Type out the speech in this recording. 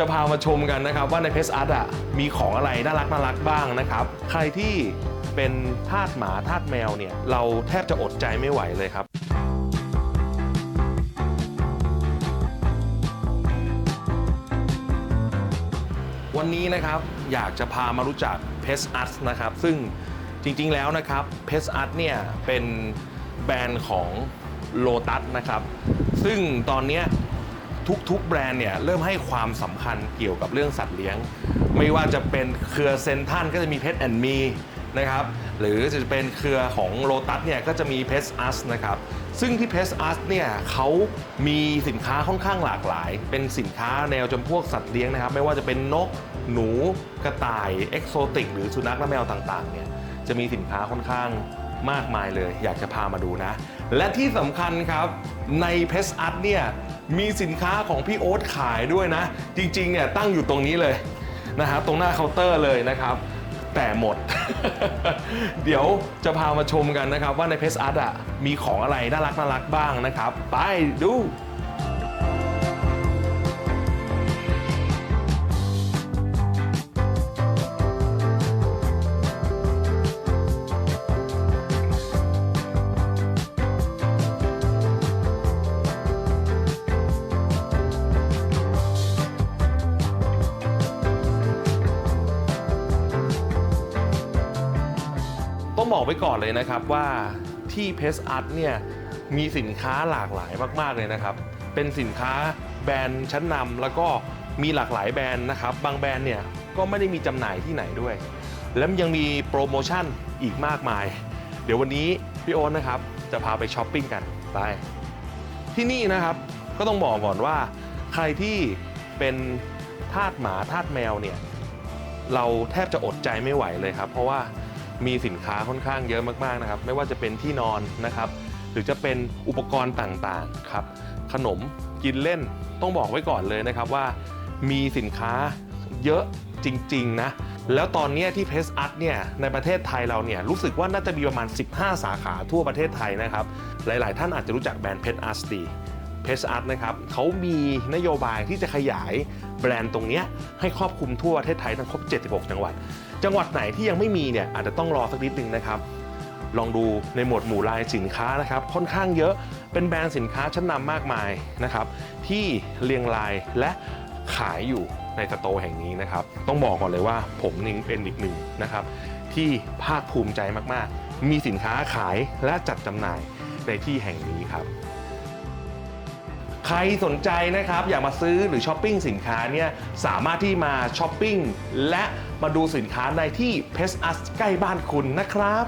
จะพามาชมกันนะครับว่าในเพสอาร์ตอะมีของอะไรน่ารักน่ารักบ้างนะครับ ใครที่เป็นทาสหมาทาสแมวเนี่ย เราแทบจะอดใจไม่ไหวเลยครับ วันนี้นะครับอยากจะพามารู้จัก p e s a r t นะครับ ซึ่งจริงๆแล้วนะครับ p e s a r t เนี่ยเป็นแบรนด์ของ Lotus นะครับ ซึ่งตอนเนี้ย ทุกๆ แบรนด์เนี่ยเริ่มให้ความสำคัญเกี่ยวกับเรื่องสัตว์เลี้ยง ไม่ว่าจะเป็นเครือเซนทันก็จะมี Pet and Me นะครับหรือจะเป็นเครือของ Lotus เนี่ยก็จะมี p e s a r t นะครับซึ่งที่ p e s a r t เนี่ยเขามีสินค้าค่อนข้างหลากหลาย เป็นสินค้าแนวจำพวกสัตว์เลี้ยงนะครับ ไม่ว่าจะเป็นนก หนู กระต่าย เอกโซติก หรือสุนัขและแมวต่างๆเนี่ยจะมีสินค้าค่อนข้างมากมายเลย อยากจะพามาดูนะและที่สำคัญครับในเพสอัตเนี่ยมีสินค้าของพี่โอ๊ตขายด้วยนะ จริงๆเนี่ยตั้งอยู่ตรงนี้เลยนะครับตรงหน้าเคาน์เตอร์เลยนะครับแต่หมด เดี๋ยวจะพามาชมกันนะครับ ว่าในเพสอัตอะมีของอะไรน่ารักน่ารักบ้างนะครับ ไปดู ต้องบอกไว้ก่อนเลยนะครับว่าที่เพสอาร์ตเนี่ยมีสินค้าหลากหลายมาก ๆ เลยนะครับ เป็นสินค้าแบรนด์ชั้นนำแล้วก็มีหลากหลายแบรนด์นะครับ บางแบรนด์เนี่ยก็ไม่ได้มีจำหน่ายที่ไหนด้วย แล้วยังมีโปรโมชั่นอีกมากมาย เดี๋ยววันนี้พี่โอ๊ตนะครับจะพาไปช้อปปิ้งกันไปที่นี่นะครับก็ต้องบอกก่อนว่า ใครที่เป็นทาสหมาทาสแมวเนี่ยเราแทบจะอดใจไม่ไหวเลยครับ เพราะว่า มีสินค้าค่อนข้างเยอะมากๆนะครับ ไม่ว่าจะเป็นที่นอนนะครับ หรือจะเป็นอุปกรณ์ต่างๆครับขนมกินเล่นต้องบอกไว้ก่อนเลยนะครับว่า มีสินค้าเยอะจริง ๆ นะ แล้วตอนนี้ที่เพสอัตเนี่ยในประเทศไทยเราเนี่ยรู้สึกว่าน่าจะมีประมาณ 15 สาขาทั่วประเทศไทยนะครับ หลาย ๆ ท่านอาจจะรู้จักแบรนด์เพสอาร์ตดี เพสอาร์ตนะครับเขามีนโยบายที่จะขยายแบรนด์ตรงนี้ให้ครอบคลุมทั่วประเทศไทยทั้งครบ 76 จังหวัด จังหวัดไหนที่ยังไม่มีเนี่ยอาจจะต้องรอสักนิดนึงนะครับ ลองดูในหมวดหมู่รายสินค้านะครับ ค่อนข้างเยอะเป็นแบรนด์สินค้าชั้นนำมากมายนะครับที่เรียงรายและขายอยู่ในสโตร์แห่งนี้นะครับ ต้องบอกก่อนเลยว่าผมนิงเป็นอีกหนึ่งนะครับ ที่ภาคภูมิใจมากๆ มีสินค้าขายและจัดจำหน่ายในที่แห่งนี้ครับ ใครสนใจนะครับอยากมาซื้อหรือช้อปปิ้งสินค้าเนี่ยสามารถที่มาช้อปปิ้งและมาดูสินค้าในที่เพสอัสใกล้บ้านคุณนะครับ